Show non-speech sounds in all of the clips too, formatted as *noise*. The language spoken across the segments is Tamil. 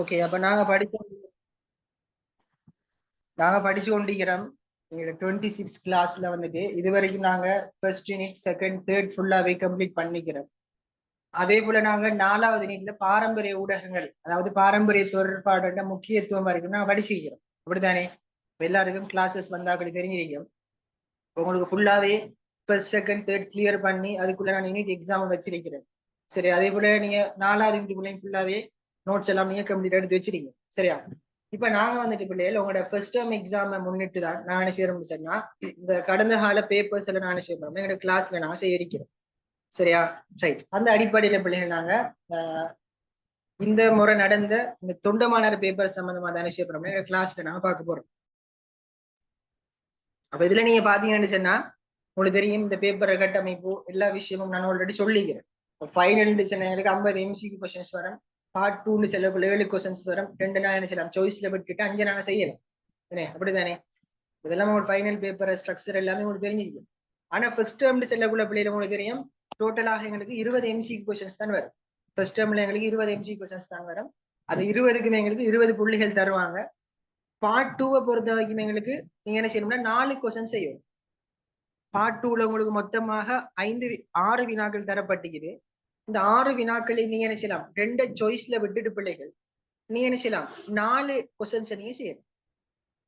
ஓகே அப்ப நாங்க படிச்சு நாங்க படிச்சு கொண்டிருக்கிறோம். எங்களோட டுவெண்ட்டி சிக்ஸ் கிளாஸ்ல வந்துட்டு இது வரைக்கும் நாங்க ஃபர்ஸ்ட் யூனிட் செகண்ட் தேர்ட் ஃபுல்லாவே கம்ப்ளீட் பண்ணிக்கிறோம். அதே போல நாங்க நாலாவது யூனிட்ல பாரம்பரிய ஊடகங்கள் அதாவது பாரம்பரிய தொடர்பாட முக்கியத்துவம் வரைக்கும் நாங்க படிச்சிருக்கிறோம் அப்படித்தானே? எல்லாருக்கும் கிளாஸஸ் வந்தாக்கள் தெரிஞ்சிருக்கும். உங்களுக்கு ஃபுல்லாவே ஃபர்ஸ்ட் செகண்ட் தேர்ட் கிளியர் பண்ணி அதுக்குள்ள நான் யூனிட் எக்ஸாம் வச்சிருக்கிறேன். சரி அதே போல நீங்க நாலாவது யூனிட் ஃபுல்லாவே நோட்ஸ் எல்லாம் நீங்க கம்ப்ளீட் எடுத்து வச்சிருக்கீங்க சரியா? இப்ப நாங்க வந்துட்டு பிள்ளைகள் உங்களோட ஃபர்ஸ்ட் டேர்ம் எக்ஸாம் முன்னிட்டு தான் நான் என்ன செய்யறோம் சொன்னா இந்த கடந்த கால பேப்பர்ஸ் எல்லாம் நான் என்ன செய்யறோம் எங்களோட கிளாஸ்ல நான் சேகரிக்கிறோம் சரியா? ரைட் அந்த அடிப்படையில பிள்ளைகள் நாங்க இந்த முறை நடந்த இந்த தொண்டமானார் பேப்பர் சம்பந்தமா தான் என்ன செய்யறோம் எங்க கிளாஸ்ல நாங்க பார்க்க போறோம். அப்ப இதுல நீங்க பாத்தீங்கன்னு சொன்னா உங்களுக்கு தெரியும் இந்த பேப்பரை கட்டமைப்பு எல்லா விஷயமும் நான் ஆல்ரெடி சொல்லிக்கிறேன். ஃபைனல் சொன்ன எங்களுக்கு ஐம்பது எம்சிக்கு கொஸ்டின்ஸ் வரும். பார்ட் டூன்னு செல்லக்குள்ள ஏழு கொஸ்டின்ஸ் வரும். ரெண்டு நாள் என்ன செய்யலாம்? சாய்ஸ்ல விட்டுட்டு அஞ்சு நாள் செய்யலாம் என்ன? அப்படிதானே இதெல்லாம் ஒரு ஃபைனல் பேப்பர் ஸ்ட்ரக்சர் எல்லாமே உங்களுக்கு தெரிஞ்சிருக்கும். ஆனா ஃபர்ஸ்ட் டேர்ம்னு செல்லக்குள்ள பிள்ளைகள் உங்களுக்கு தெரியும். டோட்டலாக எங்களுக்கு இருபது எம்சி கொஸ்டின்ஸ் தான் வரும். ஃபர்ஸ்ட் டேர்ம்ல எங்களுக்கு இருபது எம்சி கொஸ்டின்ஸ் தான் வரும். அது இருபதுக்குமே எங்களுக்கு இருபது புள்ளிகள் தருவாங்க. பார்ட் டூவை பொறுத்த வரைக்கும் எங்களுக்கு நீங்க என்ன செய்யணும்னா நாலு கொஸ்டின் செய்யும் பார்ட் டூல உங்களுக்கு மொத்தமாக ஐந்து ஆறு வினாக்கள் தரப்பட்டுக்குது. இந்த ஆறு வினாக்களை நீங்க என்ன செய்யலாம்? ரெண்டு சாய்ஸ்ல விட்டுட்டு பிள்ளைகள். நீங்க என்ன செய்யலாம்? நாலு கொஸ்டின்ஸ் நீங்க செய்யணும்.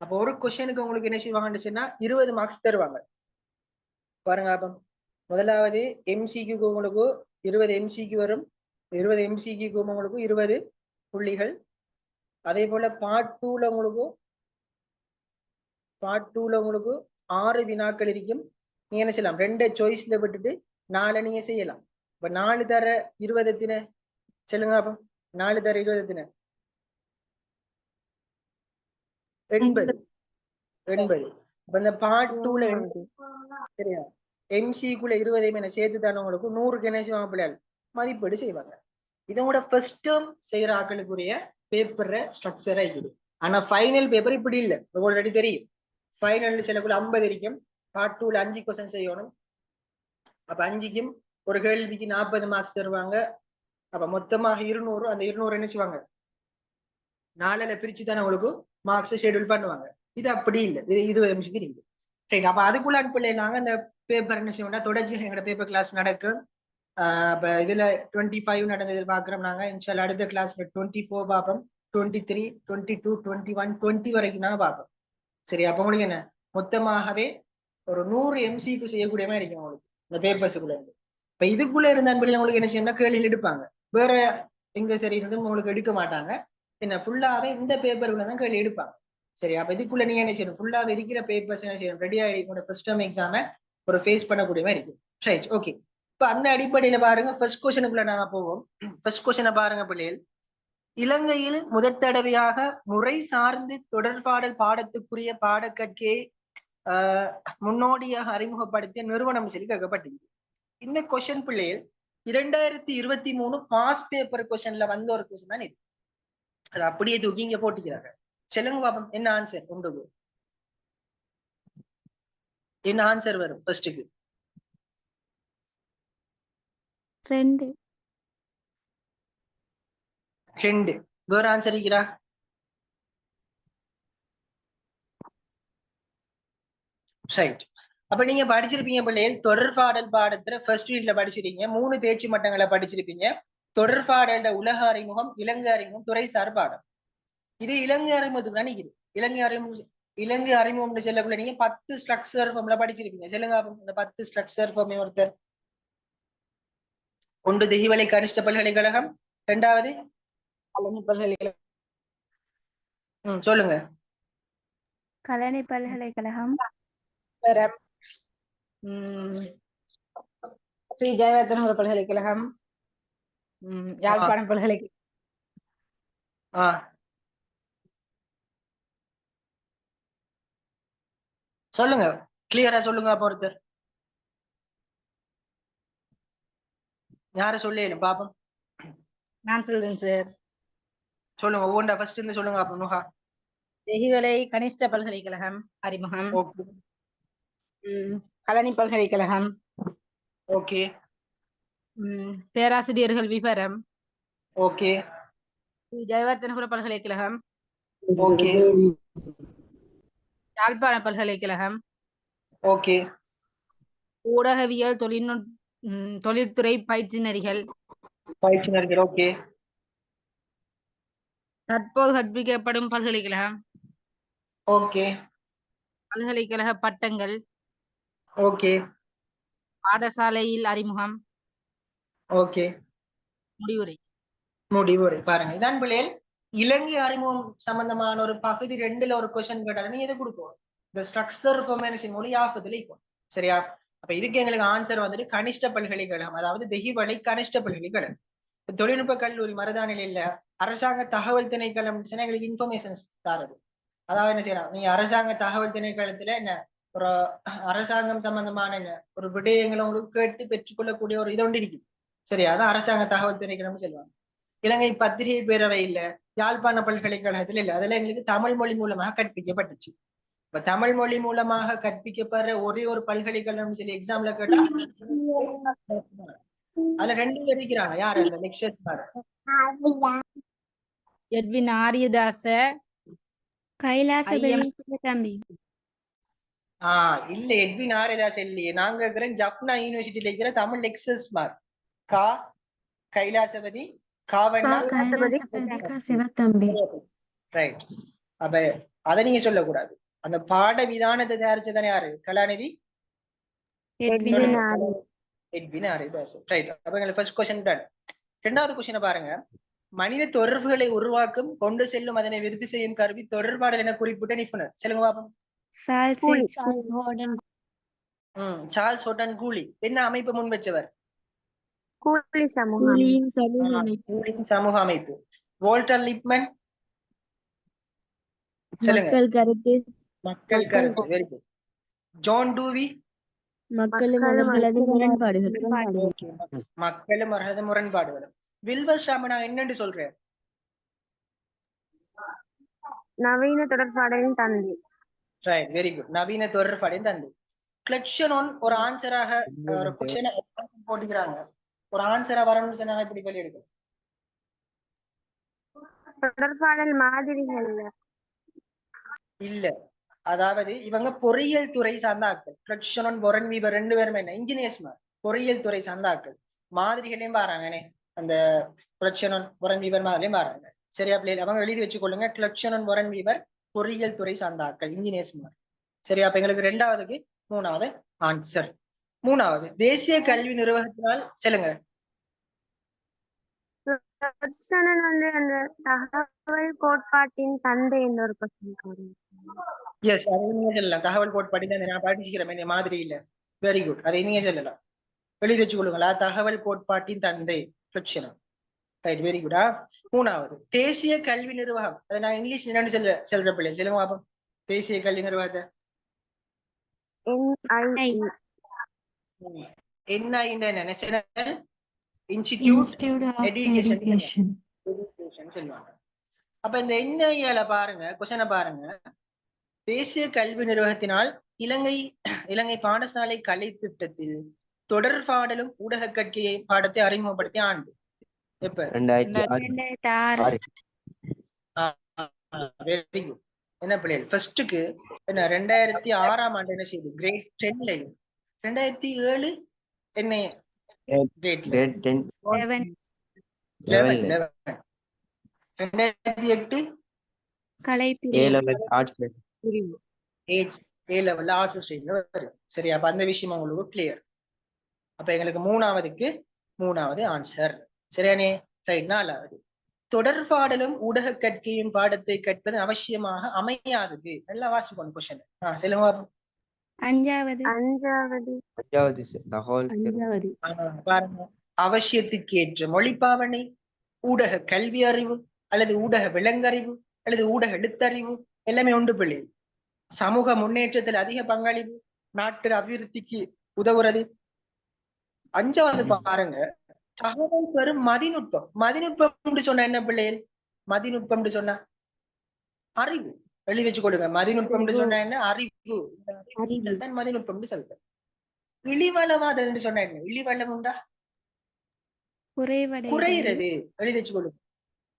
அப்போ ஒரு கொஸ்டினுக்கு உங்களுக்கு என்ன செய்வாங்கன்னு சொன்னா இருபது மார்க்ஸ் தருவாங்க. பாருங்க அப்போ முதலாவது எம்சிக்கு உங்களுக்கு இருபது எம்சிக்கு வரும். இருபது எம்சிக்கு உங்களுக்கு இருபது புள்ளிகள். அதே போல பார்ட் டூல உங்களுக்கு பார்ட் டூல உங்களுக்கு ஆறு வினாக்கள் இருக்கும். நீங்க என்ன செய்யலாம்? ரெண்டு சாய்ஸ்ல விட்டுட்டு நாலு நீங்க செய்யலாம். இப்ப நாலு தர இருபது எத்தின? சொல்லுங்க அப்ப நாலு தர இருபது எத்தின? எண்பது. எண்பது. இப்ப இந்த பார்ட் டூல சரியா? எம்சிக்குள்ள இருபதையும் என்ன சேர்த்து தானே உங்களுக்கு நூறுக்கு என்ன செய்வாங்க பிள்ளைகள்? மதிப்பீடு செய்வாங்க. இதோட ஃபர்ஸ்ட் டேர்ம் செய்யற ஆக்களுக்குரிய பேப்பர் ஸ்ட்ரக்சரா இருக்குது ஆனா ஃபைனல் பேப்பர் இப்படி இல்லை. ஆல்ரெடி தெரியும். ஃபைனல் சிலக்குள்ள ஐம்பது இருக்கும் பார்ட் டூல அஞ்சு கொஸ்டின் செய்யணும். அப்ப அஞ்சுக்கும் ஒரு கேள்விக்கு நாற்பது மார்க்ஸ் தருவாங்க. அப்ப மொத்தமாக இருநூறு அந்த இருநூறு என்ன செய்வாங்க? நாளில பிரிச்சு தானே உங்களுக்கு மார்க்ஸ் ஷெட்யூல் பண்ணுவாங்க. இது அப்படி இல்லை. இது இருபது நிமிஷத்துக்கு இருக்குது. சரி அப்ப அதுக்குள்ள அனுப்பல நாங்க அந்த பேப்பர் என்ன செய்வோம்னா தொடர்ச்சி எங்களோட பேப்பர் கிளாஸ் நடக்கும். ஆஹ் அப்ப இதுல டுவெண்ட்டி ஃபைவ் நடந்தது பாக்குறோம் நாங்க. இன்ஷால் அடுத்த கிளாஸ்ல டுவெண்ட்டி ஃபோர் பார்ப்போம். Twenty three twenty two twenty one twenty வரைக்கும் நாங்க பார்ப்போம். சரி அப்ப உங்களுக்கு என்ன? மொத்தமாகவே ஒரு நூறு எம்சிக்கு செய்யக்கூடிய மாதிரி இருக்கும் உங்களுக்கு. இந்த பேப்பர்ஸுக்குள்ள இருந்து. இப்ப இதுக்குள்ள இருந்த அன்பர்கள் உங்களுக்கு என்ன செய்யணும்னா கேள்விகள் எடுப்பாங்க. வேற எங்க சரி இருந்து உங்களுக்கு எடுக்க மாட்டாங்க. என்ன ஃபுல்லாவே இந்த பேப்பருக்குள்ள தான் கேள்வி எடுப்பாங்க. சரி அப்ப இதுக்குள்ள நீங்க என்ன செய்யணும்? ஃபுல்லாவே இருக்கிற பேப்பர்ஸ் என்ன செய்யணும்? ரெடி ஆகிடும் ஃபர்ஸ்ட் டேர்ம் எக்ஸாம ஒரு ஃபேஸ் பண்ணக்கூடிய மாதிரி இருக்கும். ரைட் ஓகே இப்ப அந்த அடிப்படையில பாருங்க ஃபர்ஸ்ட் கொஸ்டினுக்குள்ள நாங்க போவோம். ஃபர்ஸ்ட் கொஸ்டினை பாருங்க பிள்ளைகள். இலங்கையில் முதற் தடவையாக முறை சார்ந்து தொடர்பாடல் பாடத்துக்குரிய பாடக்கற்கையை ஆஹ் முன்னோடியாக அறிமுகப்படுத்திய நிறுவனம் சொல்லி கேட்கப்பட்டது இந்த கொஸ்டின் பிள்ளைகள் இரண்டாயிரத்தி இருபத்தி மூணு பாஸ் பேப்பர் கொஸ்டின்ல வந்த ஒரு கொஸ்டின் தான் இது. அது அப்படியே தூக்கி இங்க போட்டுக்கிறாங்க சொல்லுங்க பாப்போம் என்ன ஆன்சர் உண்டு என்ன ஆன்சர் வரும் ஃபர்ஸ்ட்டுக்கு ரெண்டு. ரெண்டு. வேற ஆன்சர் இருக்கிறா ரைட் அப்ப நீங்க படிச்சிருப்பீங்க பிள்ளைகள். தொடர்பாடல் பாடத்துல ஃபர்ஸ்ட் யூனிட்ல படிச்சிருக்கீங்க. மூணு தேர்ச்சி மட்டங்களை படிச்சிருப்பீங்க. தொடர்பாடல்ட உலக அறிமுகம் இலங்கை அறிமுகம் துறைசார் பாடம். இது இலங்கை அறிமுகத்துக்கு தான் இலங்கை அறிமுகம் இலங்கை அறிமுகம்னு சொல்லக்குள்ள நீங்க பத்து ஸ்ட்ரக்சர் ஃபார்ம்ல படிச்சிருப்பீங்க. சொல்லுங்க இந்த பத்து ஸ்ட்ரக்சர் ஃபார்ம் ஒருத்தர். ஒன்று திகிவலை கனிஷ்ட பல்கலைக்கழகம். இரண்டாவது பழனி பல்கலைக்கழகம். ம் சொல்லுங்க. கலனி பல்கலைக்கழகம். ஸ்ரீ ஜெயவர்தனபுர பல்கலைக்கழகம் உம் யாழ்ப்பாணம் பல்கலைக்கழகம் சொல்லுங்க கிளியரா சொல்லுங்க அப்ப ஒருத்தர் யார சொல்லல பாப்போம் நான் சொல்றேன் சார் சொல்லுங்க ஒவ்வொன்றா ஃபர்ஸ்ட் இருந்து சொல்லுங்க அப்ப நுகா தெஹிவலை கனிஷ்ட பல்கலைக்கழகம் அறிமுகம் உம் கலனி பல்கலைக்கழகம் ஓகே. உம் பேராசிரியர்கள் விவரம். ஓகே. ஜெயவர்த்தனபுர பல்கலைக்கழகம். ஓகே. யாழ்ப்பாண பல்கலைக்கழகம். ஓகே. ஊடகவியல் தொழில்நுட் ம், தொழில்துறை பயிற்சினரிகள் பயிற்சினர்கள் ஓகே. தற்போது கற்பிக்கப்படும் பல்கலைக்கழகம். ஓகே. பல்கலைக்கழக பட்டங்கள். ஓகே. பாடசாலையில் அறிமுகம். ஓகே. முடிவுரை. முடிவுரை. பாருங்க. இதான் பிள்ளைகள் இலங்கை அறிமுகம் சம்பந்தமான ஒரு பகுதி ரெண்டுல ஒரு கொஸ்டின் கேட்டாலும் நீ எது கொடுக்கும்? இந்த ஸ்ட்ரக்சர் ஃபார்மேஷன் மொழி ஆஃபத்துல இருக்கும் சரியா? அப்ப இதுக்கு எங்களுக்கு ஆன்சர் வந்துட்டு கனிஷ்ட பல்கலைக்கழகம் அதாவது தெஹிவளை கனிஷ்ட பல்கலைக்கழகம். இப்ப தொழில்நுட்ப கல்லூரி மருதானில அரசாங்க தகவல் திணைக்களம் எங்களுக்கு இன்ஃபர்மேஷன்ஸ் தரது அதாவது என்ன செய்யலாம்? நீங்க அரசாங்க தகவல் திணைக்களத்துல என்ன ஒரு அரசாங்கம் சம்பந்தமான என்ன? ஒரு விடயங்களை உங்களுக்கு கேட்டு பெற்றுக்கொள்ளக்கூடிய ஒரு இது ஒன்று இருக்குது சரியா அதான் அரசாங்க தகவல் திணைக்களம்னு சொல்லுவாங்க. இலங்கை பத்திரிகை பேரவை இல்ல யாழ்ப்பாண பல்கலைக்கழகத்துல இல்ல அதெல்லாம் எங்களுக்கு தமிழ் மொழி மூலமாக கற்பிக்கப்பட்டுச்சு. இப்ப தமிழ் மொழி மூலமாக கற்பிக்கப்படுற ஒரே ஒரு பல்கலைக்கழகம் சொல்லி எக்ஸாம்ல கேட்டா அதுல ரெண்டு பேர் இருக்கிறாங்க. யார் அந்த லெக்சர் எட்வின் ஆரியதாச கைலாசபதி தம்பி. ஆஹ் இல்ல எட்வின் ஆரேதாஸ் இல்லையே நாங்க இருக்கிற ஜப்னா யூனிவர்சிட்டியில இருக்கிற தமிழ் லெக்சர்ஸ் மார் கா கைலாசபதி காவண்ணா சிவத்தம்பி ரைட் அப்ப அதை நீங்க சொல்லக்கூடாது. அந்த பாட விதானத்தை தயாரிச்சதானே யாரு? கலாநிதி? எட்வின் ஹரிதாஸ் ரைட் அப்ப எங்களுக்கு ஃபர்ஸ்ட் கொஸ்டின் டன் ரெண்டாவது கொஸ்டினை பாருங்க. மனித தொடர்புகளை உருவாக்கும் கொண்டு செல்லும் அதனை விருத்தி செய்யும் கருவி தொடர்பாடல் என குறிப்பிட்ட நிபுணர். சொல்லுங்க பாப்போம். ம் சார்ல்ஸ் ஹோட்டன் கூலி. என்ன அமைப்பு முன் வச்சவர் கூலியின் சமூக அமைப்பு. வால்டர் லிப்மன் சொல்லுங்க. கருத்து. மக்கள் கருத்து. வெரி குட் ஜான் டூவி மக்களும் அவர்களது முரண்பாடுகள் மக்களும் அவர்களது முரண்பாடுகளும். வில்வஸ் ராமன் என்னன்னு சொல்றேன்? நவீன தொடர்பாடலின் தந்தை. ரைட் வெரி குட் நவீன தொடர்பாடின் தந்தை கிளக்ஷன் ஒரு ஆன்சராக ஒரு கொஸ்டினை போட்டுக்கிறாங்க. ஒரு ஆன்சரா வரணும்னு சொன்னா இப்படி வெளியெடுக்கும் தொடர்பாடல் மாதிரிகள். இல்ல. அதாவது இவங்க பொறியியல் துறை சார்ந்த ஆட்கள். கிளக்ஷன் பொரன் வீவர் ரெண்டு பேருமே என்ன? இன்ஜினியர்ஸ் பொறியியல் துறை சார்ந்த ஆட்கள். மாதிரிகளையும் பாருங்கண்ணே. அந்த கிளக்ஷனன் பொரன் வீவர் மாதிரிலையும் பாருங்க. சரியா பிள்ளைகள்? அவங்க எழுதி வச்சுக்கொள்ளுங்க கிளக்ஷனன் பொரன் வீவர் பொறியியல் துறை சார்ந்த ஆட்கள் இன்ஜினியர்ஸ் சரியா? அப்ப எங்களுக்கு ரெண்டாவதுக்கு மூணாவது ஆன்சர் மூணாவது தேசிய கல்வி நிர்வாகத்தினால் சொல்லுங்க. கிருஷ்ணன் வந்து அந்த தகவல் கோட்பாட்டின் தந்தை என்ற ஒரு எஸ் அதை நீங்க சொல்லலாம். தகவல் கோட்பாடு தான் நான் படிச்சுக்கிறேன் மாதிரி இல்ல. வெரி குட் அதை நீங்க சொல்லலாம். எழுதி வச்சு கொள்ளுங்களா? தகவல் கோட்பாட்டின் தந்தை. பிரச்சனம் ரைட் வெரி குடா மூணாவது தேசிய கல்வி நிர்வாகம். அதை நான் இங்கிலீஷ் என்னன்னு சொல்ல சொல்ற பிள்ளை. சொல்லுங்க பாப்போம். தேசிய கல்வி நிர்வாகத்தை. என்ஐ என்ன? என்ன நேஷனல் இன்ஸ்டிடியூட். எஜுகேஷன் சொல்லுவாங்க. அப்ப இந்த என்ஐஏல பாருங்க கொஸ்டினை பாருங்க. தேசிய கல்வி நிர்வாகத்தினால் இலங்கை இலங்கை பாடசாலை கலை திட்டத்தில் தொடர்பாடலும் ஊடக கற்கையை பாடத்தை அறிமுகப்படுத்திய ஆண்டு. எப்ப ரெண்டாயிரத்தி ஆறு. வெரி குட் என்ன பிள்ளைகள்? ஃபர்ஸ்ட்டுக்கு என்ன ரெண்டாயிரத்தி ஆறாம் ஆண்டு என்ன செய்யுது கிரேட் டென்லையும் ரெண்டாயிரத்தி ஏழு என்ன ரெண்டாயிரத்தி எட்டு ஏ கலைப்பிரிவு லெவல் ஆர்ட்ஸ்ல பிரிவு. ஏஜ் ஏ லெவல்ல ஆர்ட்ஸ் வரும். சரி அப்ப அந்த விஷயம் உங்களுக்கு கிளியர் அப்ப எங்களுக்கு மூணாவதுக்கு மூணாவது ஆன்சர் சரியானே ரைட் நாலாவது தொடர்பாடலும் ஊடக கற்கையும் பாடத்தை கற்பது அவசியமாக அமையாதது. நல்லா வாசிக்கணும் கொஸ்டின் ஆஹ் சொல்லுங்க. அஞ்சாவது. அஞ்சாவது. அஞ்சாவது த ஹோல் அஞ்சாவது. பாருங்க. அவசியத்துக்கு ஏற்ற மொழிப்பாவனை ஊடக கல்வி அறிவு அல்லது ஊடக விலங்கறிவு அல்லது ஊடக எழுத்தறிவு எல்லாமே உண்டு பிள்ளை. சமூக முன்னேற்றத்தில் அதிக பங்களிப்பு நாட்டு அபிவிருத்திக்கு உதவுறது. அஞ்சாவது பாருங்க. தகவல் பெறும் மதிநுட்பம் மதிநுட்பம் சொன்னா என்ன பிள்ளைகள் மதிநுட்பம் சொன்னா அறிவு. எழுதி வச்சு கொடுங்க. மதிநுட்பம் சொன்னா என்ன? அறிவு. தான் மதிநுட்பம் சொல்றேன் இழிவளவாதல் சொன்னா என்ன? இழிவளம் உண்டா? குறையிறது எழுதி கொடுங்க.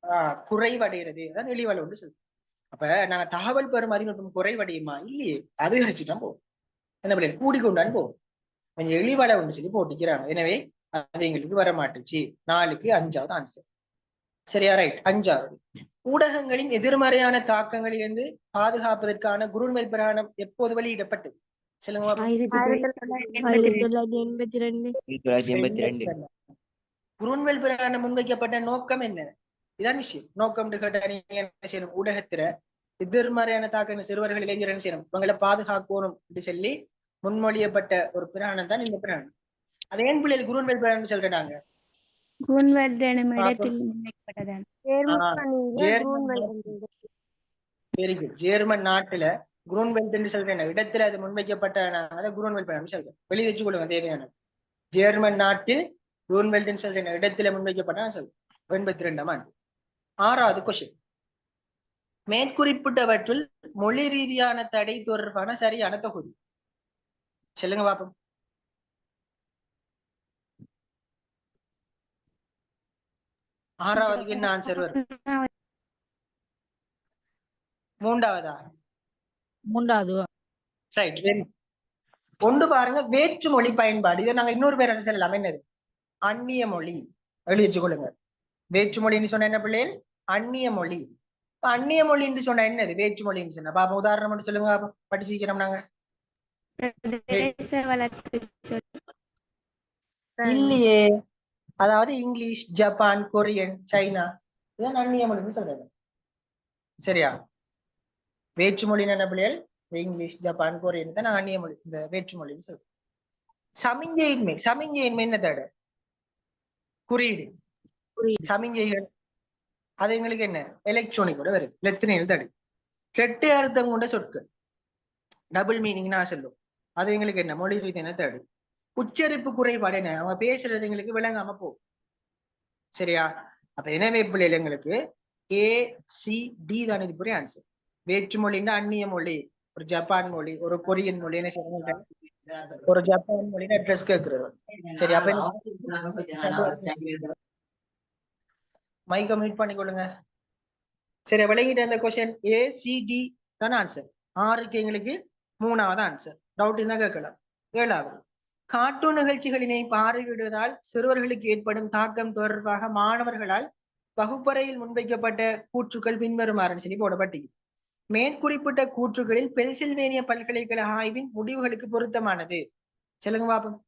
ஆஹ் குறைவடைகிறது. அதான் இழிவலை ஒன்று சொல்லுது அப்ப நாங்க தகவல் பெறும் அதிநுட்பம் குறைவடையுமா? இல்லையே. அதிகரிச்சுட்டா போகும். என்ன பிள்ளை? கூடிக்கொண்டான் போகும். கொஞ்சம் இழிவலை ஒன்று சொல்லி போட்டிக்கிறாங்க எனவே அது எங்களுக்கு வர மாட்டுச்சு நாலுக்கு அஞ்சாவது ஆன்சர் சரியா? ரைட் அஞ்சாவது. ஊடகங்களின் எதிர்மறையான தாக்கங்களிலிருந்து பாதுகாப்பதற்கான குருன்மெல் பிராணம் எப்போது வெளியிடப்பட்டது? குருன்வெல் பிராணம் முன்வைக்கப்பட்ட நோக்கம் என்ன? இதான் விஷயம். நோக்கம் என்ன செய்யணும்? ஊடகத்துல எதிர்மறையான தாக்கம் சிறுவர்கள் இளைஞர் என்ன செய்யணும்? இவங்களை பாதுகாக்கணும் சொல்லி முன்மொழியப்பட்ட ஒரு பிராணம் தான் இந்த பிராணம் அதே ஏன் பிள்ளைகள் குருன்வெல் பிராணம் சொல்றாங்க குன்வர்ட் எனும் இடத்தில் முன்வைக்கப்பட்டதால் ஜெர்மனியில ஜெர்மன் குரூன்வெல் இருந்தது. Very good. ஜெர்மன் நாட்டுல குரோன்வெல்ட் என்று சொல்றேன். இடத்துல அது முன்வைக்கப்பட்ட நான் அதை குரோன்வெல்ட் பிராணம் சொல்றேன். வெளியே வச்சு கொள்ளுங்க தேவையான ஜெர்மன் நாட்டில் குரோன்வெல்ட் சொல்றேன். இடத்துல முன்வைக்கப்பட்ட சொல்றேன். எண்பத்தி ரெண்டாம் ஆண்டு. ஆறாவது கொஸ்டின் மேற்குறிப்பிட்டவற்றுள் மொழி ரீதியான தடை தொடர்பான சரியான தொகுதி. சொல்லுங்க பாப்போம். ஆறாவதுக்கு என்ன ஆன்சர் வரும்? மூன்றாவதா? மூன்றாவது ரைட் கொண்டு பாருங்க வேற்று மொழி பயன்பாடு. இதை நாங்க இன்னொரு பேர் அதை சொல்லலாம்? என்னது? அந்நிய மொழி. எழுதி வச்சுக்கொள்ளுங்க. வேற்று மொழின்னு சொன்ன என்ன பிள்ளைகள்? அந்நிய மொழி. அந்நிய மொழின்னு சொன்னா என்னது? வேற்று மொழின்னு சொன்னா. பாப்போம் உதாரணம் மட்டும் சொல்லுங்க பாப்போம். படிச்சிருக்கிறோம் நாங்க. பிரதேச வழக்கு சொல் இல்லையே. அதாவது இங்கிலீஷ் ஜப்பான் கொரியன் சைனா இதான் அந்நிய மொழின்னு சொல்றாங்க சரியா? வேற்று மொழின்னு என்ன பிள்ளைகள்? இங்கிலீஷ் ஜப்பான் கொரியன் தான் நான் அந்நிய மொழி இந்த வேற்று மொழின்னு சொல்றேன் சமிஞ்சையின்மை சமிஞ்சையின்மை என்ன தேட குறியீடு. சமிஞ்சைகள். அது எங்களுக்கு என்ன? எலக்ட்ரானிக்கோட வருது. லெத்தினியில் தடு. கெட்டு அர்த்தம் கொண்ட சொற்கள். டபுள் மீனிங்னா சொல்லும். அது எங்களுக்கு என்ன? மொழி ரீதியான தேடு உச்சரிப்பு குறைபாடு என்ன அவங்க பேசுறது எங்களுக்கு விளங்காம போகும். சரியா? அப்ப எனவே பிள்ளைகள் எங்களுக்கு? ஏ சி டி தான் இது புரிய ஆன்சர் வேற்று மொழின்னா அந்நிய மொழி ஒரு ஜப்பான் மொழி ஒரு கொரியன் மொழி என்ன செய்யணும் ஒரு ஜப்பான் மொழின்னு ட்ரெஸ் கேட்கறது சரி அப்ப மைக்க மியூட் பண்ணிக்கொள்ளுங்க. சரி விளங்கிட்ட அந்த கொஸ்டின் ஏ சி டி தானே ஆன்சர் ஆறுக்கு எங்களுக்கு மூணாவது ஆன்சர் டவுட் இருந்தா கேட்கலாம். ஏழாவது. கார்ட்டூன் நிகழ்ச்சிகளினை பார்வையிடுவதால் சிறுவர்களுக்கு ஏற்படும் தாக்கம் தொடர்பாக மாணவர்களால் வகுப்பறையில் முன்வைக்கப்பட்ட கூற்றுக்கள் பின்வருமாறுன்னு சொல்லி போடப்பட்டது மேற்குறிப்பிட்ட கூற்றுகளில் பென்சில்வேனிய பல்கலைக்கழக ஆய்வின் முடிவுகளுக்கு பொருத்தமானது. சொல்லுங்க பாப்போம்.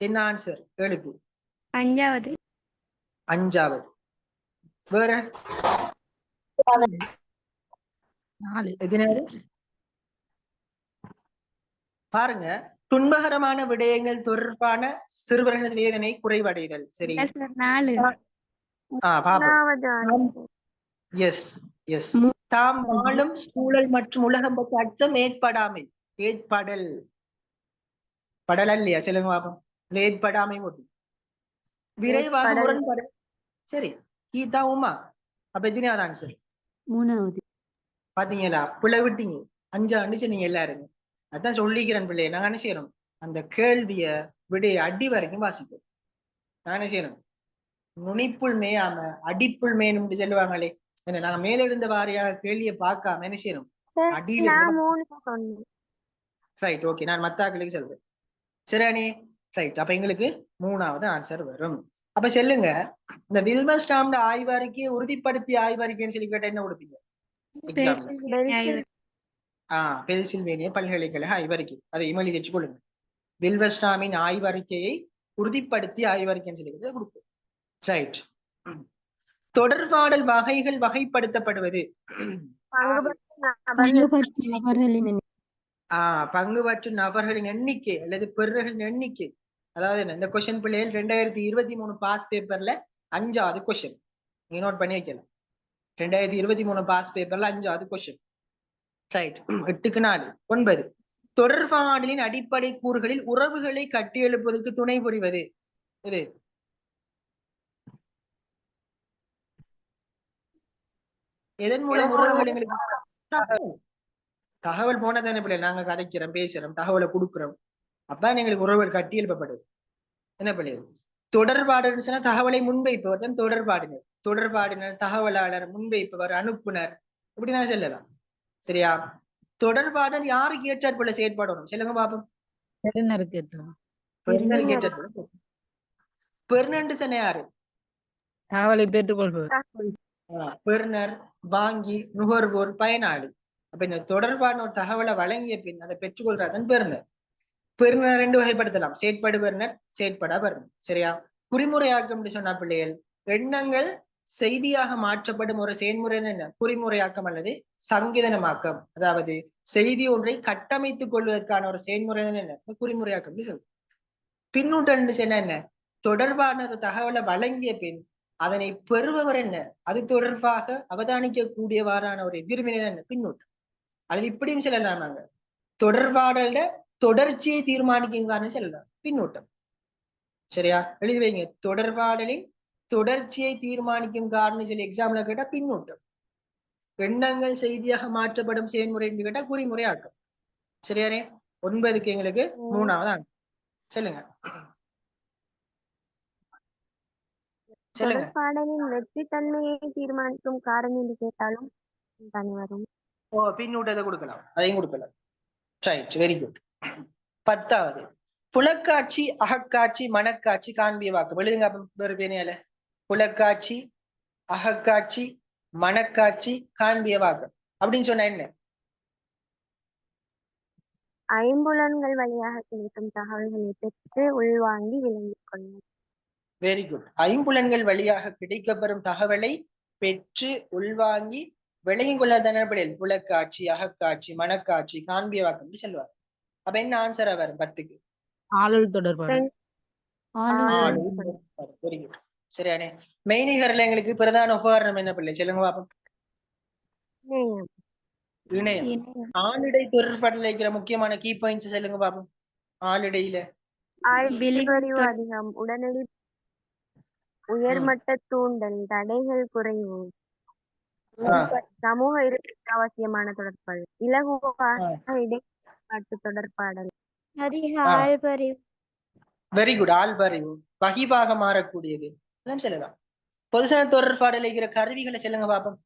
என்ன ஆன்சர் ஏழுக்கு அஞ்சாவது. அஞ்சாவது. வேற? நாலு. எதினாவது பாருங்க துன்பகரமான விடயங்கள் தொடர்பான சிறுவர்களது வேதனை குறைவடைதல் சரி. எஸ் எஸ் தாம் வாழும் சூழல் மற்றும் உலகம் பற்றி அச்சம் ஏற்படாமை ஏற்படல். படல இல்லையா சொல்லுங்க பாப்போம் இல்ல ஏற்படாமை மட்டும் விரைவாக. முரண்பட சரி கீதா உமா. அப்ப எத்தனையாவது ஆன்சர் மூணாவது. பாத்தீங்களா? பிள்ளை விட்டீங்க. அஞ்சு ஆண்டு சொன்னீங்க எல்லாருமே. அதான் சொல்லிக்கிறேன் பிள்ளைய நான் என்ன செய்யணும்? அந்த கேள்விய விடைய அடி வரைக்கும் வாசிப்போம். நான் என்ன செய்யணும்? நுனிப்புள் மேயாம அடிப்புள் மேயணும் சொல்லுவாங்களே. என்ன நாங்க மேல இருந்த வாரியாக கேள்வியை பார்க்காம என்ன செய்யணும்? அடியில ரைட் ஓகே நான் மத்தாக்களுக்கு சொல்றேன். சரியானே ரைட் அப்ப எங்களுக்கு மூணாவது ஆன்சர் வரும். அப்ப சொல்லுங்க இந்த வில்மர் ஸ்டாம்ட ஆய்வறிக்கையை உறுதிப்படுத்திய ஆய்வறிக்கைன்னு சொல்லி கேட்டா என்ன கொடுப்பீங்க. ஆஹ் பென்சில்வேனிய பல்கலைக்கழக ஆய்வறிக்கை. அதை இமலி வச்சுக்கொள்ளுங்க வில்வஸ்டாமின் ஆய்வறிக்கையை உறுதிப்படுத்தி ஆய்வறிக்கைன்னு சொல்லி கொடுப்போம் ரைட். தொடர்பாடல் வகைகள் வகைப்படுத்தப்படுவது. பங்குபற்றி நபர்களின் எண்ணிக்கை. ஆஹ் பங்கு பற்றும் நபர்களின் எண்ணிக்கை அல்லது பெறுகளின் எண்ணிக்கை. அதாவது என்ன? இந்த கொஸ்டின் பிள்ளைகள் ரெண்டாயிரத்தி இருபத்தி மூணு பாஸ் பேப்பர்ல அஞ்சாவது கொஸ்டின் நீங்க நோட் பண்ணி வைக்கலாம் ரெண்டாயிரத்தி இருபத்தி மூணு பாஸ் பேப்பர்ல அஞ்சாவது கொஸ்டின் ரைட் *clears throat* எட்டுக்கு நாலு. ஒன்பது. தொடர்பாடலின் அடிப்படை கூறுகளில் உறவுகளை கட்டியெழுப்பதற்கு துணை புரிவது. இது எதன் மூலம் உறவுகள் எங்களுக்கு தகவல். போனதானே பிள்ளை. நாங்க கதைக்கிறோம் பேசுறோம் தகவலை கொடுக்குறோம். அப்பதான் எங்களுக்கு உறவுகள் கட்டி எழுப்பப்படுது என்ன பிள்ளை? தொடர்பாடல் சொன்னா தகவலை முன்வைப்பவர் தான் தொடர்பாடினர். தொடர்பாடினர் தகவலாளர் முன்வைப்பவர் அனுப்புனர். இப்படி நான் சொல்லலாம். சரியா? தொடர்பாடல் யாருக்கு ஏற்றாற் போல செயற்படணும் சொல்லுங்க பாப்போம் பெருநருக்கு ஏற்றம். பெருநருக்கு ஏற்றாற் போல பெருநண்டு சொன்ன யாரு? தகவலை பெற்றுக்கொள்பவர் ஆஹ் பெறுநர் வாங்கி நுகர்வோர் பயனாளி. அப்ப இந்த தொடர்பான ஒரு தகவலை வழங்கிய பின் அதை பெற்றுக்கொள்றதன் பெறுநர் பெறுநர் ரெண்டு வகைப்படுத்தலாம். செயற்படு பெறுநர் செயற்படா பெறுநர் சரியா? குறிமுறையாக்கம் சொன்னா பிள்ளைகள் எண்ணங்கள் செய்தியாக மாற்றப்படும் ஒரு செயல்முறை என்ன? குறிமுறையாக்கம் அல்லது சங்கீதனமாக்கம். அதாவது செய்தி ஒன்றை கட்டமைத்துக் கொள்வதற்கான ஒரு செயல்முறை என்ன? குறிமுறையாக்கம் சொல்லுது பின்னூட்டல் என்ன? தொடர்பான ஒரு தகவலை வழங்கிய பின் அதனை பெறுபவர் என்ன? அது தொடர்பாக அவதானிக்க கூடியவாறான ஒரு எதிர்வினை என்ன? பின்னூட்டம். அல்லது இப்படியும் சொல்லலாம் நாங்க. தொடர்பாடல தொடர்ச்சியை தீர்மானிக்கும் காரணம் சொல்லலாம். பின்னூட்டம். சரியா? எழுதி வைங்க. தொடர்பாடலின் தொடர்ச்சியை தீர்மானிக்கும் காரணம் சொல்லி எக்ஸாம்ல கேட்டா பின்னூட்டம் எண்ணங்கள் செய்தியாக மாற்றப்படும் செயல்முறை என்று கேட்டா குறிமுறையாக்கம் சரியானே? ஒன்பதுக்கு எங்களுக்கு மூணாவது ஆண்டு சொல்லுங்க. தொடர்பாடலின் வெற்றி தன்மையை தீர்மானிக்கும் காரணி என்று கேட்டாலும் தானே வரும். ஓ பின்னூட்டத்தை கொடுக்கலாம். அதையும் கொடுக்கலாம். ரைட் வெரி குட் பத்தாவது. புலக்காட்சி அகக்காட்சி மனக்காட்சி காண்பிய வாக்கு. எழுதுங்க பேனையால புலக்காட்சி அகக்காட்சி மனக்காட்சி காண்பிய வாக்கு அப்படின்னு சொன்னா என்ன? ஐம்புலன்கள் வழியாக கிடைக்கும் தகவல்களை பெற்று உள்வாங்கி விளங்கிக் கொள்ளும். வெரி குட் ஐம்புலன்கள் வழியாக கிடைக்கப்பெறும் தகவலை பெற்று உள்வாங்கி விளங்கிக் கொள்ளாதான பிள்ளைகள் புலக்காட்சி அகக்காட்சி மனக்காட்சி காண்பிய வாக்கு அப்படி சொல்லுவாங்க. அப்ப என்ன ஆன்சரா வரும் பத்துக்கு? ஆளல் தொடர்பாடல் ஆளு வெரி குட் சரியானே. மெய்நிகர்ல எங்களுக்கு பிரதான உபகரணம் என்ன பிள்ளை? சொல்லுங்க பாப்போம். இணையம். ஆளிடை தொடர்பாடல இருக்கிற முக்கியமான கீ பாயிண்ட்ஸ் சொல்லுங்க பாப்போம். ஆளிடையில. ஆழ்விழிப்பறிவு அதிகம் உடனடி உயர்மட்ட தூண்டல் தடைகள் குறைவு. சமூக இருப்பிற்கு அவசியமான தொடர்பாடல். இலகுவாக இடைக்காட்டு தொடர்பாடல். Very good ஆள்பறிவு. வகிபாக மாறக்கூடியது. எல்லாம் சொல்லலாம் பொதுசன தொடர்பாடல இருக்கிற கருவிகளை சொல்லுங்க பாப்போம்.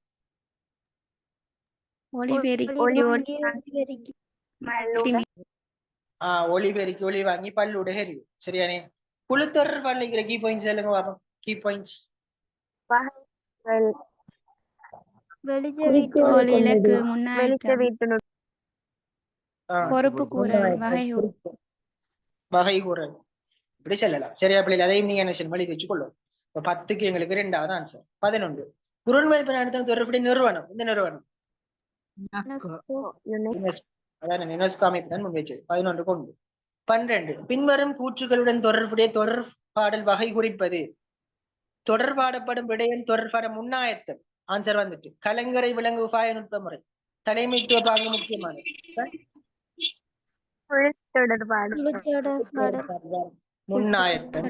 ஆஹ் ஒளி பெருக்கி ஒளி வாங்கி. பல்லுடைய அறிவு சரியானே? குழு தொடர்பாடல இருக்கிற கீ பாயிண்ட்ஸ் சொல்லுங்க பாப்போம். கீ பாயிண்ட்ஸ் பொறுப்பு கூறல் வகை கூறல். இப்படி சொல்லலாம். சரியா பிள்ளைகள்? அதையும் நீங்க என்ன வழி வச்சுக்கொள்ளும் இப்ப பத்துக்கு எங்களுக்கு ரெண்டாவது ஆன்சர் பதினொன்று குரன்மைப்பு நடத்தும் தொடர்புடைய நிறுவனம் இந்த நிறுவனம். அதான் யுனெஸ்கோ அமைப்பு தான் முன்வைச்சது பதினொன்று கொண்டு பன்னிரண்டு பின்வரும் கூற்றுகளுடன் தொடர்புடைய தொடர்பாடல் வகை குறிப்பது தொடர்பாடப்படும் விடயம் தொடர்பாட முன்னாயத்தம் ஆன்சர் வந்துட்டு கலங்கரை விலங்கு உபாய நுட்ப முறை தலைமைத்துவ பாங்கு முக்கியமானது முன்னாயத்தம்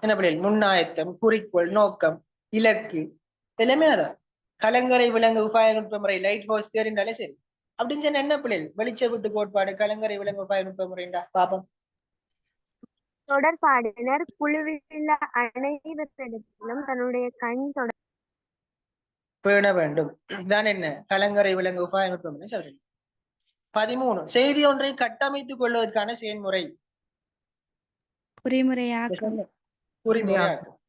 என்ன பிள்ளைகள் முன்னாயத்தம் குறிக்கோள் நோக்கம் இலக்கு. எல்லாமே அதான். கலங்கரை விலங்கு உபாய நுட்ப முறை லைட் ஹவுஸ் தேரிண்டாலே சரி. அப்படின்னு சொன்னா என்ன பிள்ளைகள் வெளிச்ச விட்டு கோட்பாடு கலங்கரை விலங்கு உபாய நுட்ப முறைண்டா? பாப்போம். தொடர்பாடினர் குழுவில் அனைவரிடத்திலும் தன்னுடைய கண் தொடர் பேண வேண்டும். இதான் என்ன? கலங்கரை விலங்கு உபாய நுட்பம் என்று சொல்றேன். பதிமூணு. செய்தி ஒன்றை கட்டமைத்துக் கொள்வதற்கான செயல்முறை. குறிமுறையாக்கம்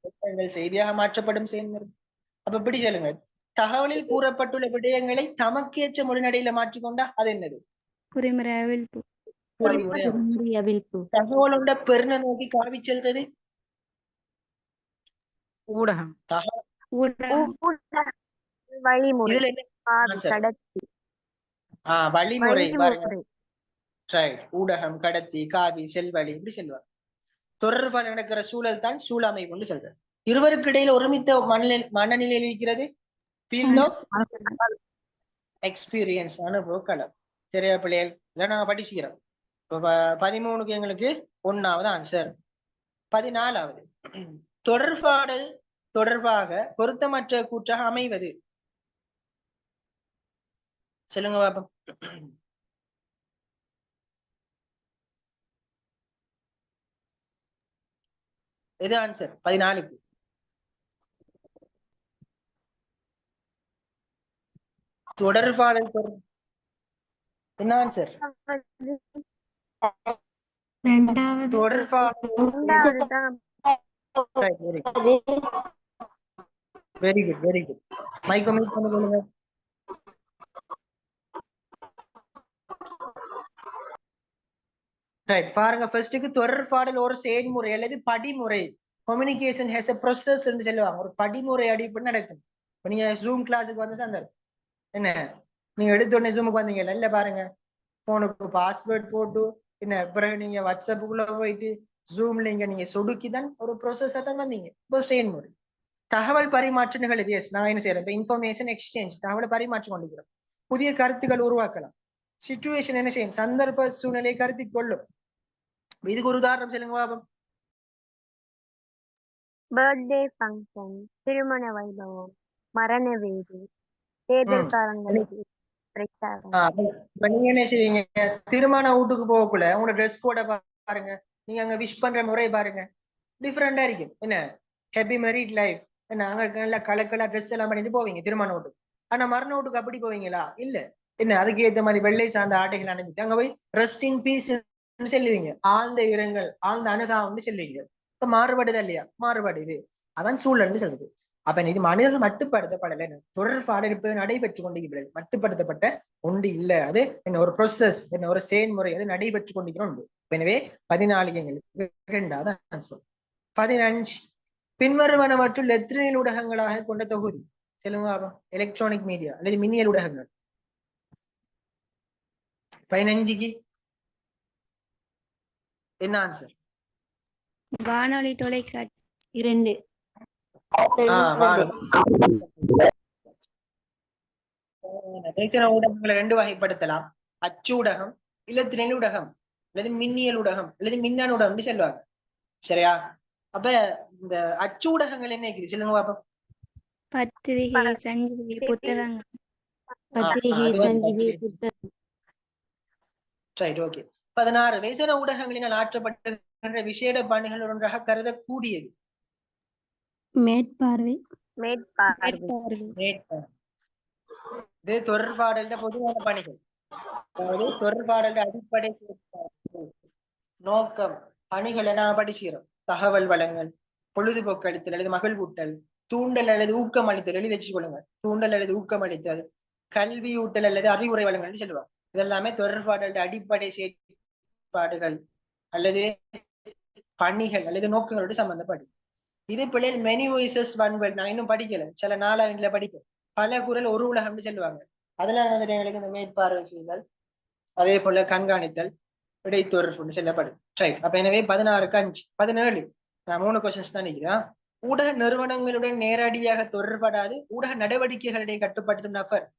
புத்தகங்கள் செய்தியாக மாற்றப்படும் செயல்முறை அப்ப இப்படி சொல்லுங்க தகவலில் கூறப்பட்டுள்ள விடயங்களை தமக்கேற்ற மொழிநடையில மாற்றிக்கொண்டா அது என்னது? தகவலோட பெருன நோக்கி காவி செல்றது ஊடகம். வழிமுறை. வழிமுறை. ஊடகம் கடத்தி காவி செல்வழி இப்படி சொல்லுவாங்க. தொடர்பால் நடக்கிற சூழல் தான் சூழமைப்புன்னு சொல்றேன் இருவருக்கு இடையில ஒருமித்த மனநிலை மனநிலையில் இருக்கிறது. ஃபீல்ட் ஆஃப் எக்ஸ்பீரியன்ஸ் அனுபவ சரியா பிள்ளைகள் இதை நாங்க படிச்சுக்கிறோம். இப்ப பதிமூணுக்கு எங்களுக்கு ஒன்னாவது ஆன்சர் பதினாலாவது. தொடர்பாடல் தொடர்பாக பொருத்தமற்ற கூற்றாக அமைவது. சொல்லுங்க பாப்பா எது ஆன்சர் பதினாலுக்கு. தொடர்பாடல் தொடர் என்ன answer very good very good மைக்கோ meet பண்ண ரைட் பாருங்க ஃபர்ஸ்ட்டுக்கு தொடர்பாடல் ஒரு செயல்முறை அல்லது படிமுறை. கம்யூனிகேஷன் ஹேஸ் எ ப்ரொசஸ் சொல்லுவாங்க. ஒரு படிமுறை அடிப்படை நடக்கும். இப்போ நீங்க ஜூம் கிளாஸுக்கு வந்து சந்தர் என்ன? நீங்க எடுத்த உடனே ஜூமுக்கு வந்தீங்கல்ல இல்ல பாருங்க. போனுக்கு பாஸ்வேர்ட் போட்டு என்ன? பிறகு நீங்க வாட்ஸ்அப்புக்குள்ள போயிட்டு ஜூம் நீங்க நீங்க சொடுக்கி தான் ஒரு ப்ரொசஸா தான் வந்தீங்க. இப்போ செயல்முறை. தகவல் பரிமாற்ற நிகழ்வு எஸ் நான் என்ன செய்யறோம் இப்போ இன்ஃபர்மேஷன் எக்ஸ்சேஞ்ச் தகவலை பரிமாற்றம் கொண்டிருக்கிறோம் புதிய கருத்துக்கள் உருவாக்கலாம். சிச்சுவேஷன் என்ன செய்யும்? சந்தர்ப்ப சூழ்நிலையை கருத்தி கொள்ளும். இதுக்கு ஒரு உதாரணம் சொல்லுங்க பாபம் பர்த்டே ஃபங்க்ஷன் திருமண வைபவம் மரண நீங்க என்ன செய்வீங்க திருமண வீட்டுக்கு போகக்குள்ள உங்களோட ட்ரெஸ் கோட பாருங்க நீங்க அங்க விஷ் பண்ற முறை பாருங்க டிஃப்ரெண்டா இருக்கும் என்ன ஹாப்பி மேரிட் லைஃப் என்ன அங்க நல்ல கலக்கலா ட்ரெஸ் எல்லாம் பண்ணிட்டு போவீங்க திருமண வீட்டுக்கு ஆனா மரண வீட்டுக்கு அப்படி போவீங்களா இல்ல என்ன அதுக்கு ஏத்த மாதிரி வெள்ளை சார்ந்த ஆடைகள் அனுப்பிட்டு அங்க போய் ரெஸ்ட் இன் பீஸ் சொல்லுவீங்க. ஆழ்ந்த இரங்கல் ஆழ்ந்த அனுதாபம்னு சொல்லுவீங்க. இப்ப மாறுபடுதா இல்லையா? மாறுபடுது. அதான் சூழல்னு சொல்லுது அப்ப இது மனிதர்கள் மட்டுப்படுத்தப்படலை. தொடர்பாடு இருப்பது நடைபெற்று கொண்டிருக்கிறது. மட்டுப்படுத்தப்பட்ட ஒன்று இல்ல. அது என்ன ஒரு ப்ரொசஸ் என்ன ஒரு செயல்முறை அது நடைபெற்று கொண்டிருக்கிறோம் உண்டு. எனவே பதினாலு எங்களுக்கு இரண்டாவது ஆன்சர் பதினஞ்சு. பின்வருவனவற்றுள் எத்திரனியல் ஊடகங்களாக கொண்ட தொகுதி. சொல்லுங்க எலக்ட்ரானிக் மீடியா அல்லது மின்னியல் ஊடகங்கள். பதினஞ்சுக்கு என்ன ஆன்சர் வானொலி தொலைக்காட்சி இரண்டு. ஊடகங்களை ரெண்டு வகைப்படுத்தலாம். அச்சு ஊடகம் இல்ல திணை ஊடகம் அல்லது மின்னியல் ஊடகம் அல்லது மின்னணு ஊடகம்னு சொல்லுவாங்க. சரியா? அப்ப இந்த அச்சு ஊடகங்கள் என்ன இருக்குது? சொல்லுங்க பாப்போம். பத்திரிகை சஞ்சிகை புத்தகங்கள். பத்திரிகை, சஞ்சிகை, ரைட் ஓகே பதினாறு வேசன ஊடகங்களினால் ஆற்றப்பட்ட விசேட பணிகள் ஒன்றாக கருதக்கூடியது. மேற்பார்வை. இது தொடர்பாடல்ல பொதுவான பணிகள். அதாவது தொடர்பாடல்ல அடிப்படை நோக்கம் பணிகளை நான் படிச்சுக்கிறோம் தகவல் வழங்கல் பொழுதுபோக்கு அளித்தல் அல்லது மகிழ்வூட்டல் தூண்டல் அல்லது ஊக்கம் அளித்தல் எழுதி வச்சுக்கொள்ளுங்க தூண்டல் அல்லது ஊக்கம் அளித்தல் கல்வி ஊட்டல் அல்லது அறிவுரை வழங்கல்னு சொல்லுவாங்க. இதெல்லாமே தொடர்பாடல் அடிப்படை பாடுகள் அல்லது பணிகள் அல்லது நோக்கங்களோடு சம்பந்தப்படும் இது பிள்ளைகள் மெனி வாய்ஸஸ் ஒன் வேர்ல்ட் நான் இன்னும் படிக்கல. சில நாளாவில படிப்பேன். பல குரல் ஒரு உலகம்னு சொல்லுவாங்க. அதெல்லாம் எங்களுக்கு இந்த மேற்பார்வை செய்தல் அதே போல கண்காணித்தல் இடைத்தொடர்புன்னு செல்லப்படும். ரைட் அப்ப எனவே பதினாறுக்கு அஞ்சு பதினேழு. நான் மூணு கொஸ்டின்ஸ் தான் நினைக்கிறேன் ஊடக நிறுவனங்களுடன் நேரடியாக தொடர்படாது. ஊடக நடவடிக்கைகளிடையே கட்டுப்படுத்தும் நபர்.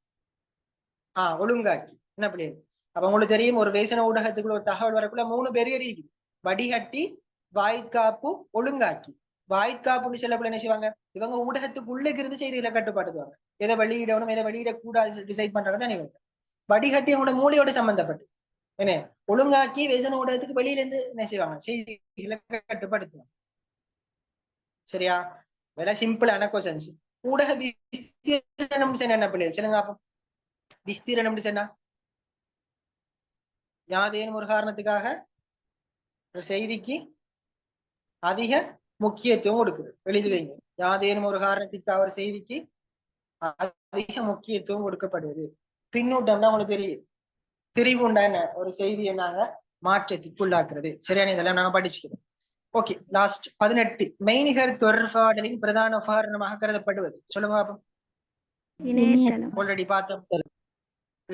ஆஹ் ஒழுங்காக்கி. என்ன பிள்ளைகள்? அப்ப உங்களுக்கு தெரியும் ஒரு வேசன ஊடகத்துக்குள்ள ஒரு தகவல் வரக்குள்ள மூணு பெரிய இருக்குது வடிகட்டி வாய்க்காப்பு ஒழுங்காக்கி. வாய்க்காப்புன்னு சொல்லக்குள்ள என்ன செய்வாங்க? இவங்க ஊடகத்துக்குள்ள இருந்து செய்திகளை கட்டுப்படுத்துவாங்க. எதை வெளியிடணும் எதை வெளியிடக்கூடாது டிசைட் பண்றது தான் இவங்க? வடிகட்டி அவங்களோட மூளையோட சம்பந்தப்பட்டு. என்ன? ஒழுங்காக்கி வேசன ஊடகத்துக்கு வெளியில இருந்து என்ன செய்வாங்க? செய்திகளை கட்டுப்படுத்துவாங்க. சரியா? இதெல்லாம் சிம்பிளான கொஸ்டின்ஸ் ஊடக விஸ்தீரணம் என்ன பண்ணிடு சொல்லுங்க அப்போ. விஸ்தீரணம் சொன்னா? யாதேனும் ஒரு காரணத்துக்காக ஒரு செய்திக்கு அதிக முக்கியத்துவம் கொடுக்குது. எழுதி வைங்க. யாதேனும் ஒரு காரணத்துக்காக ஒரு செய்திக்கு அதிக முக்கியத்துவம் கொடுக்கப்படுவது. பின்னூட்டம்னா உங்களுக்கு தெரியும். திரிவுண்டா என்ன? ஒரு செய்தியை நாங்க மாற்றத்துக்குள்ளாக்குறது சரியான இதெல்லாம் நாங்க படிச்சுக்கிறோம். ஓகே லாஸ்ட் பதினெட்டு. மெய்நிகர் தொடர்பாடலின் பிரதான உபகரணமாக கருதப்படுவது. சொல்லுங்க ஆல்ரெடி பார்த்தோம்.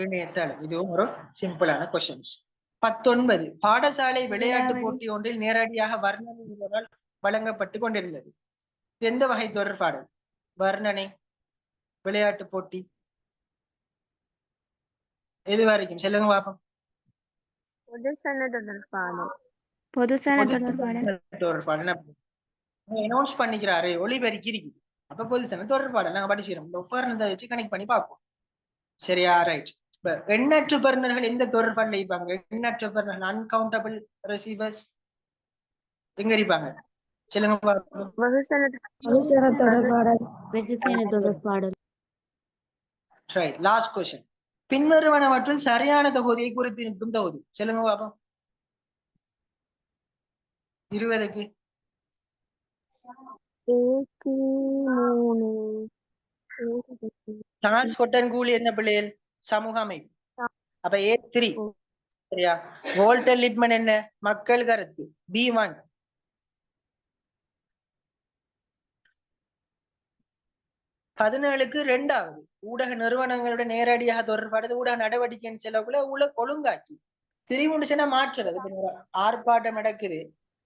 இணையதளம். இதுவும் ஒரு சிம்பிளான கொஸ்டின்ஸ் பத்தொன்பது. பாடசாலை விளையாட்டு போட்டி ஒன்றில் நேரடியாக வர்ணனை முறையால் வழங்கப்பட்டு கொண்டிருந்தது. எந்த வகை தொடர்பாடல் வர்ணனை விளையாட்டு போட்டி. எது வரைக்கும்? சொல்லுங்க பாப்போம். அனௌன்ஸ் பண்ணிக்கிறாரு. ஒளிபெருக்கி இருக்குது. அப்ப பொதுசன தொடர்பாடல் நாங்க படிச்சிடும் இந்த உபகரணத்தை வச்சு கனெக்ட் பண்ணி பார்ப்போம். சரியா? ரைட் எண்ணற்ற பெறுநர்கள் எந்த தொடர்பாடல இருப்பாங்க எண்ணற்ற பெறுநர்கள் அன்கவுண்டபிள் ரிசீவர்ஸ் எங்க இருப்பாங்க சொல்லுங்க Right. Last question. பின்வருவனவற்றில் சரியான தொகுதியை குறித்து நிற்கும் தொகுதி. சொல்லுங்க பாப்போம். இருபதுக்கு. சார்ல்ஸ் கொட்டன் கூலி என்ன பிள்ளைகள்? சமூக அமைப்பு. அப்ப ஏ த்ரீ சரியா? வோல்டர் லிட்மன் என்ன? மக்கள் கருத்து. பி ஒன் பதினேழுக்கு ரெண்டாவது. ஊடக நிறுவனங்களோட நேரடியாக தொடர்பானது ஊடக நடவடிக்கைன்னு சொல்லக்குள்ள உள்ள ஒழுங்காக்கி. திரிவுண்டுச்சுன்னா மாற்றுறது. இப்ப ஆர்ப்பாட்டம் நடக்குது.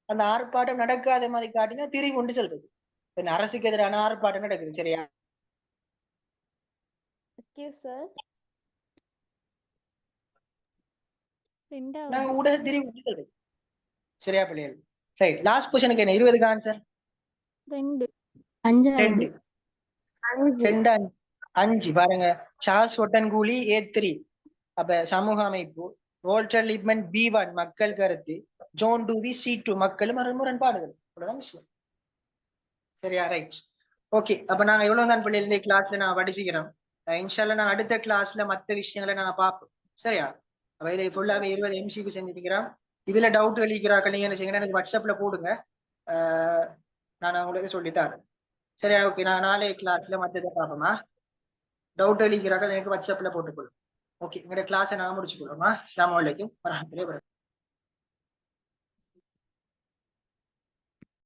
அந்த ஆர்ப்பாட்டம் நடக்காத மாதிரி காட்டினா திரிவுண்டு சொல்றது. அரசுக்கு எதிரான ஆர்ப்பாட்டம் நடக்குது. சரியா ரெண்டாவது நாங்க ஊடக திரிவு சொல்றது சரியா பிள்ளைகள்? ரைட் லாஸ்ட் கொஸ்டனுக்கு என்ன? இருபதுக்கு ஆன்சர் ரெண்டு. அஞ்சாவது. ரெண்டு. அஞ்சு. ரெண்டு அஞ்சு அஞ்சு. பாருங்க. சார்ல்ஸ் ஒட்டன் கூலி ஏ த்ரீ. அப்ப சமூக அமைப்பு வோல்டர் லிப்மன் பி ஒன் மக்கள் கருத்து ஜோன் டூவி சி டூ. மக்கள் முரண்பாடுகள். அவ்வளவுதான் விஷயம். சரியா ரைட் ஓகே அப்ப நாங்க எவ்வளவு தான் பிள்ளைகள் இந்த கிளாஸ்ல நான் படிச்சுக்கிறோம். இன்ஷால்லா நான் அடுத்த கிளாஸ்ல மத்த விஷயங்களை நான் பார்ப்போம். சரியா? அப்ப இதை ஃபுல்லாவே இருபது எம்சிபி செஞ்சுக்கிறோம் இதுல டவுட் அளிக்கிறாக்கள் நீங்க என்ன எனக்கு வாட்ஸ்அப்பில் போடுங்க. நான் உங்களுக்கு சொல்லித்தரேன் சரி ஓகே நான் நாளைய கிளாஸ்ல மத்ததை பார்ப்போமா? டவுட் அளிக்கிறாக்கள் எனக்கு வாட்ஸ்அப்ல போட்டுக்கொள்ளும் ஓகே எங்களோட கிளாஸை நாங்க முடிச்சுக்கொள்ளுமா அஸ்ஸலாமு வலைக்கும் வரஹ்மத்துல்லாஹி வபரகாத்துஹு